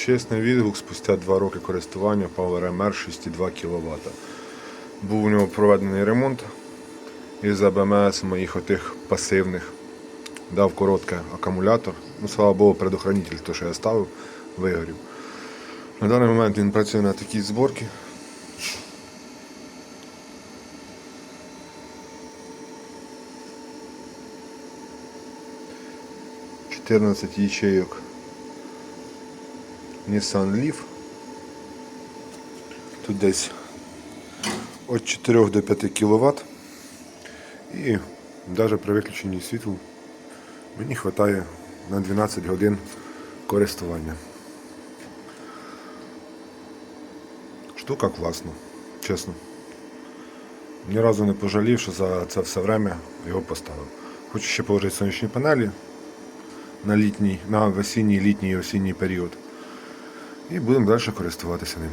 Чесний відгук спустя 2 роки користування Power MR 6,2 кВт. Був у нього проведений ремонт із АБМС моїх отих пасивних. Дав короткий акумулятор. Ну, слава Богу, предохранитель, то, що я ставив, вигорів. На даний момент він працює на такій зборці. Чотирнадцять ячейок Nissan Leaf. Тут десь від 4 до 5 кВт. І навіть при виключенні світла мені вистачає на 12 годин користування. Штука класна, чесно. Ні разу не пожалів, що за це все время його поставив. Хочу ще положити сонячні панелі на літній, на осінній, літній і осінній період. І будемо далі користуватися ним.